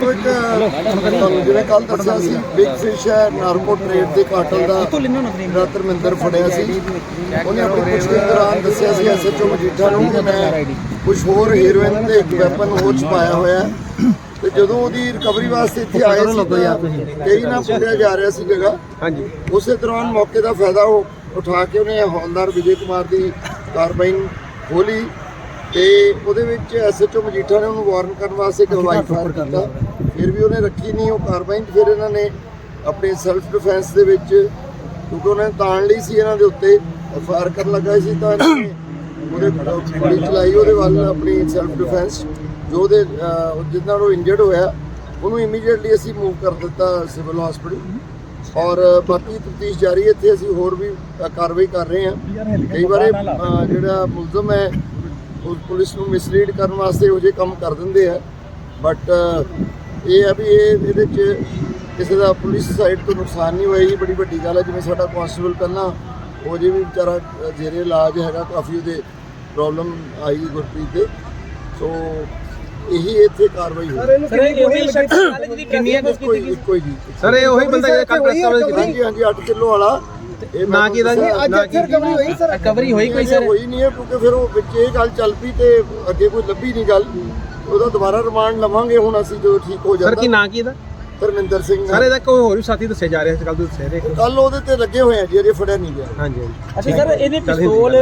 ਦੇਖੋ ਇੱਕ ਤੁਹਾਨੂੰ ਜਿਵੇਂ ਕੱਲ ਦੱਸਿਆ ਸੀ ਬਿਗ ਫਿਸ਼ ਹੈ ਨਾਰਕੋ ਟ੍ਰੇਡ ਦੇ ਕਾਟਲ ਦਾ। ਜਿਹੜਾ ਧਰਮਿੰਦਰ ਫੜਿਆ ਸੀ। ਉਹਨੇ ਆਪਣੀ ਪੁੱਛਗਿੱਛ ਦੌਰਾਨ ਦੱਸਿਆ ਸੀ ਐਸਐਚਓ ਮਜੀਠਾ ਨੂੰ ਕਿ ਮੈਂ ਕੁਝ ਹੋਰ ਹੀਰੋਇਨ ਤੇ ਇੱਕ ਵੈਪਨ ਹੋਰ ਛਪਾਇਆ ਹੋਇਆ ਹੈ। ਤੇ ਜਦੋਂ ਉਹਦੀ ਰਿਕਵਰੀ ਵਾਸਤੇ ਇੱਥੇ ਆਏ ਸੀ ਤਾਂ ਕਈ ਨਾ ਪੁੱਟਿਆ ਜਾ ਰਿਹਾ ਸੀ ਜਗ੍ਹਾ। ਹਾਂਜੀ। ਉਸੇ ਦੌਰਾਨ ਮੌਕੇ ਦਾ ਫਾਇਦਾ ਉਹ ਉਠਾ ਕੇ ਉਹਨੇ ਹੌਲਦਾਰ ਵਿਜੇ ਕੁਮਾਰ ਦੀ ਕਾਰਬਾਈਨ ਖੋਲੀ ਤੇ ਉਹਦੇ ਵਿੱਚ ਐਸਐਚਓ ਮਜੀਠਾ ਨੇ ਉਹਨੂੰ ਵਾਰਨ ਕਰਨ ਵਾਸਤੇ ਇੱਕ ਹਵਾਈ ਫਾਇਰ ਕੀਤਾ। ਫਿਰ ਵੀ ਉਹਨੇ ਰੱਖੀ ਨਹੀਂ ਉਹ ਕਾਰਵਾਈ ਫਿਰ ਇਹਨਾਂ ਨੇ ਆਪਣੇ ਸੈਲਫ ਡਿਫੈਂਸ ਦੇ ਵਿੱਚ ਕਿਉਂਕਿ ਉਹਨਾਂ ਨੇ ਤਾਣ ਲਈ ਸੀ ਇਹਨਾਂ ਦੇ ਉੱਤੇ ਫਾਇਰ ਕਰਨ ਲੱਗਾ ਸੀ ਤਾਂ ਇਹਨਾਂ ਨੇ ਉਹਦੇ ਗੋਲੀ ਚਲਾਈ ਉਹਦੇ ਵੱਲ ਆਪਣੀ ਸੈਲਫ ਡਿਫੈਂਸ ਜੋ ਉਹਦੇ ਅਹ, ਜਿਹਦੇ ਨਾਲ ਉਹ ਇੰਜਰਡ ਹੋਇਆ ਉਹਨੂੰ ਇਮੀਡੀਏਟਲੀ ਅਸੀਂ ਮੂਵ ਕਰ ਦਿੱਤਾ ਸਿਵਲ ਹਸਪੀਟਲ ਔਰ ਬਾਕੀ ਤਫਤੀਸ਼ ਜਾਰੀ ਹੈ ਇੱਥੇ ਅਸੀਂ ਹੋਰ ਵੀ ਕਾਰਵਾਈ ਕਰ ਰਹੇ ਹਾਂ। ਕਈ ਵਾਰ ਜਿਹੜਾ ਮੁਲਜ਼ਮ ਹੈ ਉਹ ਪੁਲਿਸ ਨੂੰ ਮਿਸਲੀਡ ਕਰਨ ਵਾਸਤੇ ਉਹ ਜਿਹੇ ਕੰਮ ਕਰ ਦਿੰਦੇ ਆ। ਬਟ ਇਹ ਹੈ ਵੀ ਇਹ ਇਹਦੇ ਚ ਕਿਸੇ ਦਾ ਪੁਲਿਸ ਸਾਈਡ ਤੋਂ ਨੁਕਸਾਨ ਨਹੀਂ ਹੋਇਆ ਇਹ ਬੜੀ ਵੱਡੀ ਗੱਲ ਹੈ ਜਿਵੇਂ ਸਾਡਾ ਕਾਂਸਟੇਬਲ ਪਹਿਲਾਂ ਉਹ ਜੇ ਵੀ ਵਿਚਾਰਾ ਜੇਰੇ ਇਲਾਜ ਹੈਗਾ ਕਾਫੀ ਉਹਦੇ ਪ੍ਰੋਬਲਮ ਆਈ ਗੁਰਪ੍ਰੀਤ ਦੇ ਸੋ ਇਹੀ ਇੱਥੇ ਕਾਰਵਾਈ ਹੋਈ। ਸਰ ਇਹ ਉਹੀ ਸ਼ਖਸ ਕਿੰਨੀਆਂ ਹੀ ਇੱਕੋ ਹੀ ਜੀ। ਸਰ ਇਹ ਉਹੀ ਬੰਦਾ ਜਿਹੜਾ ਕੱਲ ਪ੍ਰੈਸ ਕਾਨਫਰੰਸ ਕੀਤੀ ਹਾਂਜੀ ਹਾਂਜੀ 8 ਕਿਲੋ ਵਾਲਾ। ਇਹ ਮੈਂ ਨਾ ਕੀ ਦਾ ਜੀ? ਕੀ ਰਿਕਵਰੀ ਹੋਈ ਸਰ? ਰਿਕਵਰੀ ਹੋਈ ਕੋਈ ਸਰ? ਹੋਈ ਨਹੀਂ ਹੈ ਕਿਉਂਕਿ ਫਿਰ ਉਹ ਵਿੱਚ ਇਹ ਗੱਲ ਚੱਲ ਪਈ ਤੇ ਅੱਗੇ ਕੋਈ ਲੱਭੀ ਨਹੀਂ ਗੱਲ। ਉਹਦਾ ਦੁਬਾਰਾ ਰਿਮਾਂਡ ਲਵਾਂਗੇ ਹੁਣ ਅਸੀਂ ਜਦੋਂ ਠੀਕ ਹੋ ਸਰ ਜਾਂਦਾ। ਕੀ ਨਾਂ ਕੀ ਇਹਦਾ? ਧਰਮਿੰਦਰ ਸਿੰਘ ਸਰ ਇਹਦਾ ਕੋਈ ਹੋਰ ਵੀ ਸਾਥੀ ਦੱਸੇ ਜਾ ਰਿਹਾ ਸੀ ਕੱਲ ਤੁਸੀਂ ਦੱਸਿਆ ਕੱਲ ਉਹਦੇ ਤੇ ਲੱਗੇ ਹੋਏ ਆ ਜੀ ਅਜੇ ਫੜਿਆ ਨਹੀਂ ਗਿਆ। ਹਾਂਜੀ ਹਾਂਜੀ। ਅੱਛਾ ਸਰ ਇਹਦੇ ਪਿਸਤੌਲ